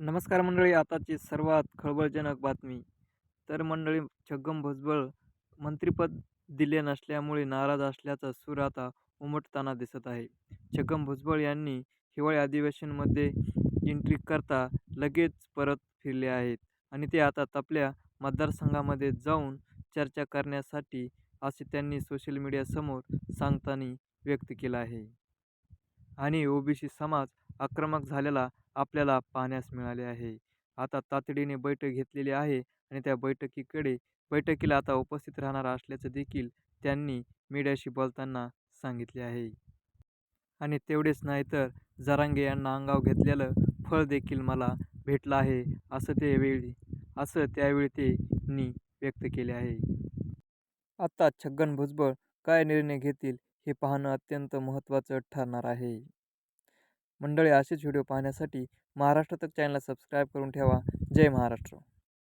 नमस्कार मंडळी आताची सर्वात खळबळजनक बातमी. तर मंडळी छगन भुजबळ मंत्रिपद दिले नसल्यामुळे नाराज असल्याचा सूर आता उमटताना दिसत आहे. छगन भुजबळ यांनी हिवाळी अधिवेशनमध्ये एंट्री करता लगेच परत फिरले आहेत आणि ते आता आपल्या मतदारसंघामध्ये जाऊन चर्चा करण्यासाठी असे त्यांनी सोशल मीडियासमोर सांगताना व्यक्त केलं आहे. आणि ओबीसी समाज आक्रमक झालेला आपल्याला पाहण्यास मिळाले आहे. आता तातडीने बैठक घेतलेली आहे आणि त्या बैठकीकडे बैठकीला आता उपस्थित राहणार असल्याचं देखील त्यांनी मीडियाशी बोलताना सांगितले आहे. आणि तेवढेच नाही तर जरांगे यांना अंगाव घेतलेलं फळ देखील मला भेटलं आहे असं ते वेळी असं त्यावेळी ते नी व्यक्त केले आहे. आता छगन भुजबळ काय निर्णय घेतील हे पाहणं अत्यंत महत्त्वाचं ठरणार आहे. मंडळी असेच व्हिडिओ पाहण्यासाठी महाराष्ट्र तक चॅनलला सबस्क्राईब करून ठेवा. जय महाराष्ट्र.